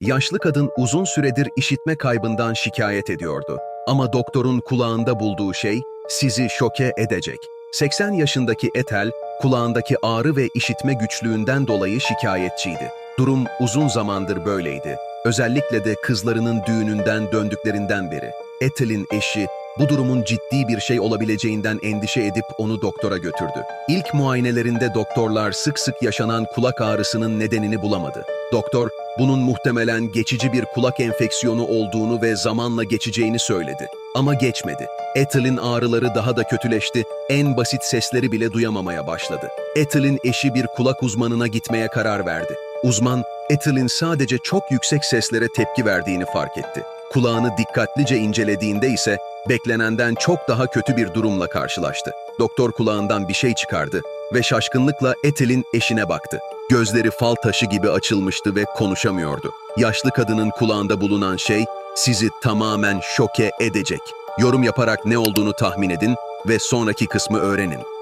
Yaşlı kadın uzun süredir işitme kaybından şikayet ediyordu. Ama doktorun kulağında bulduğu şey sizi şoke edecek. 80 yaşındaki Ethel, kulağındaki ağrı ve işitme güçlüğünden dolayı şikayetçiydi. Durum uzun zamandır böyleydi. Özellikle de kızlarının düğününden döndüklerinden beri. Ethel'in eşi bu durumun ciddi bir şey olabileceğinden endişe edip onu doktora götürdü. İlk muayenelerinde doktorlar sık sık yaşanan kulak ağrısının nedenini bulamadı. Doktor, bunun muhtemelen geçici bir kulak enfeksiyonu olduğunu ve zamanla geçeceğini söyledi. Ama geçmedi. Ethel'in ağrıları daha da kötüleşti, en basit sesleri bile duyamamaya başladı. Ethel'in eşi bir kulak uzmanına gitmeye karar verdi. Uzman, Ethel'in sadece çok yüksek seslere tepki verdiğini fark etti. Kulağını dikkatlice incelediğinde ise beklenenden çok daha kötü bir durumla karşılaştı. Doktor kulağından bir şey çıkardı ve şaşkınlıkla Ethel'in eşine baktı. Gözleri fal taşı gibi açılmıştı ve konuşamıyordu. Yaşlı kadının kulağında bulunan şey sizi tamamen şoke edecek. Yorum yaparak ne olduğunu tahmin edin ve sonraki kısmı öğrenin.